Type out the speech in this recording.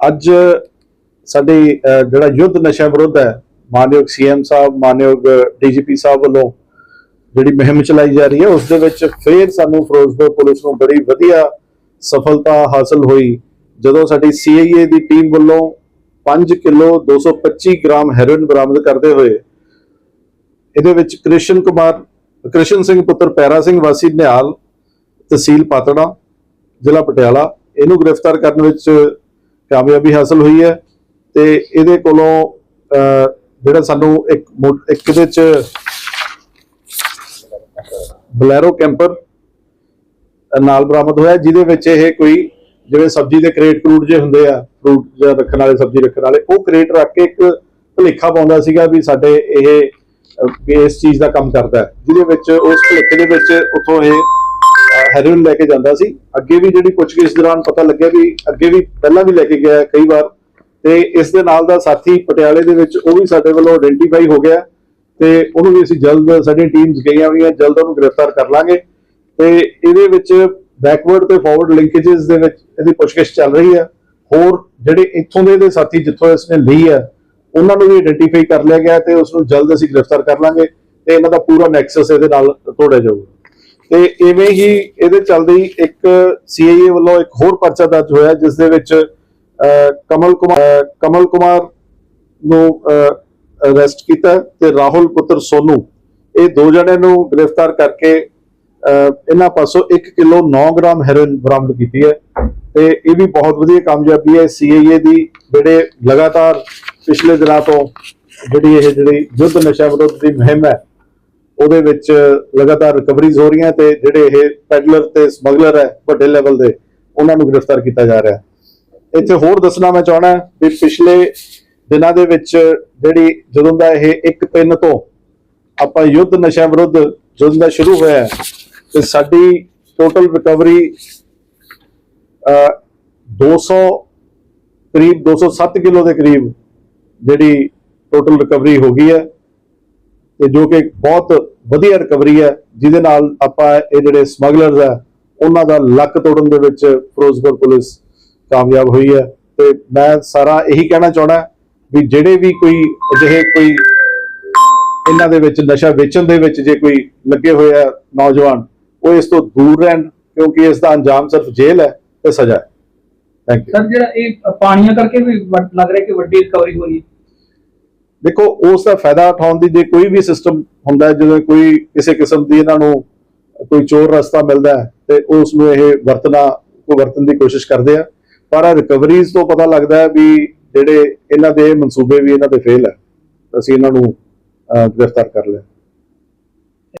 ਅੱਜ ਸਾਡੀ ਜਿਹੜਾ ਯੁੱਧ ਨਸ਼ਾ ਵਿਰੁੱਧ ਹੈ, ਮਾਨਯੋਗ ਸੀਐਮ ਸਾਹਿਬ, ਮਾਨਯੋਗ ਡੀਜੀਪੀ ਸਾਹਿਬ ਵੱਲੋਂ ਜਿਹੜੀ ਮੁਹਿੰਮ ਚਲਾਈ ਜਾ ਰਹੀ ਹੈ, ਉਸ ਦੇ ਵਿੱਚ ਫੇਰ ਸਾਨੂੰ ਫਿਰੋਜ਼ਪੁਰ ਪੁਲਿਸ ਨੂੰ ਬੜੀ ਵਧੀਆ ਸਫਲਤਾ ਹਾਸਲ ਹੋਈ। ਜਦੋਂ ਸਾਡੀ ਸੀਆਈਏ ਦੀ ਟੀਮ ਵੱਲੋਂ 5 ਕਿਲੋ 225 ਗ੍ਰਾਮ ਹੈਰੋਇਨ ਬਰਾਮਦ ਕਰਦੇ ਹੋਏ, ਇਹਦੇ ਵਿੱਚ ਕ੍ਰਿਸ਼ਨ ਕੁਮਾਰ, ਕ੍ਰਿਸ਼ਨ ਸਿੰਘ ਪੁੱਤਰ ਪੈਰਾ ਸਿੰਘ ਵਾਸੀ ਨਿਹਾਲ, ਤਹਿਸੀਲ ਪਾਤੜਾ, ਜ਼ਿਲ੍ਹਾ ਪਟਿਆਲਾ, ਇਹਨੂੰ ਗ੍ਰਿਫਤਾਰ ਕਰਨ ਵਿੱਚ ਕਾਮਯਾਬੀ ਹਾਸਲ ਹੋਈ ਹੈ ਤੇ ਇਹਦੇ ਕੋਲੋਂ ਅਹ, ਜਿਹੜਾ ਸਾਨੂੰ ਇੱਕ ਇੱਕ ਇਹਦੇ ਚ ਬਲੈਰੋ ਕੈਂਪਰ ਨਾਲ ਬਰਾਮਦ ਹੋਇਆ ਜਿਹਦੇ ਵਿੱਚ ਇਹ ਕੋਈ ਜਿਵੇਂ ਸਬਜ਼ੀ ਦੇ ਕ੍ਰੇਟ ਕਰੂਟ ਜੇ ਹੁੰਦੇ ਆ ਫਰੂਟ ਜਾਂ ਰੱਖਣ ਵਾਲੇ ਸਬਜ਼ੀ ਰੱਖਣ ਵਾਲੇ ਉਹ ਕ੍ਰੇਟ ਰੱਖ ਕੇ ਇੱਕ ਭੁਲੇਖਾ ਪਾਉਂਦਾ ਸੀਗਾ ਵੀ ਸਾਡੇ ਇਹ ਇਸ ਚੀਜ਼ ਦਾ ਕੰਮ ਕਰਦਾ ਜਿਹਦੇ ਵਿੱਚ ਉਸ ਭੁਲੇਖੇ ਦੇ ਵਿੱਚ ਉੱਥੋਂ ਇਹ ਹੈਰੋਇਨ ਲੈ ਕੇ ਜਾਂਦਾ ਸੀ। ਅੱਗੇ ਵੀ ਜਿਹੜੀ ਪੁੱਛਗਿੱਛ ਦੌਰਾਨ ਪਤਾ ਲੱਗਿਆ ਵੀ ਅੱਗੇ ਵੀ ਪਹਿਲਾਂ ਵੀ ਲੈ ਕੇ ਗਿਆ ਕਈ ਵਾਰ। ਤੇ ਇਸ ਦੇ ਨਾਲ ਦਾ ਸਾਥੀ ਪਟਿਆਲੇ ਦੇ ਵਿੱਚ ਉਹ ਵੀ ਸਾਡੇ ਵੱਲੋਂ ਆਇਡੈਂਟੀਫਾਈ ਹੋ ਗਿਆ। ਤੇ ਉਹਨੂੰ ਵੀ ਅਸੀਂ ਜਲਦ ਸਾਡੀ ਟੀਮਸ ਗਈਆਂ ਹੋਈਆਂ, ਜਲਦ ਉਹਨੂੰ ਗ੍ਰਿਫਤਾਰ ਕਰ ਲਾਂਗੇ। ਤੇ ਇਹਦੇ ਵਿੱਚ ਬੈਕਵਰਡ ਤੇ ਫਾਰਵਰਡ ਲਿੰਕੇजेस ਦੇ ਵਿੱਚ ਇਹਦੀ ਪੁੱਛਗਿੱਛ ਚੱਲ ਰਹੀ ਹੈ। ਹੋਰ ਜਿਹੜੇ ਇੱਥੋਂ ਦੇ ਦੇ ਸਾਥੀ ਜਿੱਥੋਂ ਇਸ ਨੇ ਲਈ ਹੈ, ਉਹਨਾਂ ਨੂੰ ਵੀ ਆਇਡੈਂਟੀਫਾਈ ਕਰ ਲਿਆ ਗਿਆ ਤੇ ਉਸ ਨੂੰ ਜਲਦ ਅਸੀਂ ਗ੍ਰਿਫਤਾਰ ਕਰ ਲਾਂਗੇ ਤੇ ਇਹਨਾਂ ਦਾ ਪੂਰਾ ਨੈਕਸਸ ਇਹਦੇ ਨਾਲ ਤੋੜਿਆ ਜਾਊਗਾ। ਤੇ ਇਵੇਂ ਹੀ ਇਹਦੇ ਚੱਲਦੀ ਇੱਕ ਸੀਆਈਏ ਵੱਲੋਂ ਇੱਕ ਹੋਰ ਪਰਚਾ ਦਰਜ ਹੋਇਆ, ਜਿਸ ਦੇ ਵਿੱਚ ਕਮਲ ਕੁਮਾਰ ਕਮਲ ਕੁਮਾਰ ਨੂੰ ਅਰੈਸਟ ਕੀਤਾ ਤੇ ਰਾਹੁਲ ਪੁੱਤਰ ਸੋਨੂ, ਇਹ ਦੋ ਜਣੇ ਨੂੰ ਗ੍ਰਿਫਤਾਰ ਕਰਕੇ ਇਹਨਾਂ ਪਾਸੋਂ 1 ਕਿਲੋ 9 ਗ੍ਰਾਮ ਹੈਰੋਇਨ ਬਰਾਮਦ ਕੀਤੀ ਹੈ ਤੇ ਇਹ ਵੀ ਬਹੁਤ ਵਧੀਆ ਕਾਮਯਾਬੀ ਹੈ। ਸੀਆਈਏ ਦੀ ਜਿਹੜੇ ਲਗਾਤਾਰ ਪਿਛਲੇ ਦਿਨਾਂ ਤੋਂ ਜਿਹੜੀ ਇਹ ਜਿਹੜੀ ਯੁੱਧ ਨਸ਼ਾ ਵਿਰੁੱਧ ਦੀ ਮੁਹਿੰਮ ਹੈ ਉਹਦੇ ਵਿੱਚ ਲਗਾਤਾਰ ਰਿਕਵਰੀਜ਼ ਹੋ ਰਹੀਆਂ ਤੇ ਜਿਹੜੇ ਇਹ ਪੈਡਲਰ ਤੇ ਸਮਗਲਰ ਹੈ ਵੱਡੇ ਲੈਵਲ ਦੇ ਉਹਨਾਂ ਨੂੰ ਗ੍ਰਿਫਤਾਰ ਕੀਤਾ ਜਾ ਰਿਹਾ ਹੈ। ਇੱਥੇ ਹੋਰ ਦੱਸਣਾ ਮੈਂ ਚਾਹਣਾ ਵੀ ਪਿਛਲੇ ਦਿਨਾਂ ਦੇ ਵਿੱਚ ਜਿਹੜੀ ਜਦੋਂ ਦਾ ਇਹ ਇੱਕ ਪਿੰਨ ਤੋਂ ਆਪਾਂ ਯੁੱਧ ਨਸ਼ਾ ਵਿਰੁੱਧ ਜਦੋਂ ਦਾ ਸ਼ੁਰੂ ਹੋਇਆ ਹੈ, ਤੇ ਸਾਡੀ ਟੋਟਲ ਰਿਕਵਰੀ 200 ਕਰੀਬ 207 ਕਿਲੋ ਦੇ ਕਰੀਬ ਜਿਹੜੀ ਟੋਟਲ ਰਿਕਵਰੀ ਹੋ ਗਈ ਹੈ। ਤੇ ਜੋ ਕਿ ਬਹੁਤ ਵਧੀਆ ਰਿਕਵਰੀ ਹੈ, ਜਿਹਦੇ ਨਾਲ ਆਪਾਂ ਇਹ ਜਿਹੜੇ ਸਮਗਲਰਸ ਹੈ, ਉਹਨਾਂ ਦਾ ਲੱਕ ਤੋੜਨ ਦੇ ਵਿੱਚ ਫਿਰੋਜ਼ਪੁਰ ਪੁਲਿਸ ਕਾਮਯਾਬ ਹੋਈ ਹੈ। ਤੇ ਮੈਂ ਸਾਰਾ ਇਹੀ ਕਹਿਣਾ ਚਾਹਣਾ ਵੀ ਜਿਹੜੇ ਵੀ ਕੋਈ ਅਜਿਹੇ ਕੋਈ ਇਹਨਾਂ ਦੇ ਵਿੱਚ ਨਸ਼ਾ ਵੇਚਣ ਦੇ ਵਿੱਚ ਜੇ ਕੋਈ ਲੱਗੇ ਹੋਏ ਆ ਨੌਜਵਾਨ, ਉਹ ਇਸ ਤੋਂ ਦੂਰ ਰਹਿਣ, ਕਿਉਂਕਿ ਇਸ ਦਾ ਅੰਜਾਮ ਸਿਰਫ ਜੇਲ੍ਹ ਹੈ ਤੇ ਸਜ਼ਾ ਹੈ। ਥੈਂਕ ਯੂ ਸਰ, ਜਿਹੜਾ ਇਹ ਪਾਣੀਆਂ ਕਰਕੇ ਵੀ ਲੱਗ ਰਿਹਾ ਕਿ ਵੱਡੀ ਰਿਕਵਰੀ ਹੋਈ ਹੈ। ਦੇਖੋ, ਉਸ ਦਾ ਫਾਇਦਾ ਉਠਾਉਣ ਦੀ ਜੇ ਕੋਈ ਵੀ ਸਿਸਟਮ ਹੁੰਦਾ ਜਦੋਂ ਕੋਈ ਕਿਸੇ ਕਿਸਮ ਦੀ ਇਹਨਾਂ ਨੂੰ ਕੋਈ ਚੋਰ ਰਸਤਾ ਮਿਲਦਾ ਹੈ ਤੇ ਉਸ ਨੂੰ ਇਹ ਵਰਤਣਾ ਕੋ ਵਰਤਣ ਦੀ ਕੋਸ਼ਿਸ਼ ਕਰਦੇ ਆ। ਪਰ ਰਿਕਵਰੀਜ਼ ਤੋਂ ਪਤਾ ਲੱਗਦਾ ਹੈ ਵੀ ਜਿਹੜੇ ਇਹਨਾਂ ਦੇ ਮਨਸੂਬੇ ਵੀ ਇਹਨਾਂ ਦੇ ਫੇਲ ਹੈ। ਅਸੀਂ ਇਹਨਾਂ ਨੂੰ ਗ੍ਰਿਫਤਾਰ ਕਰ ਲਿਆ।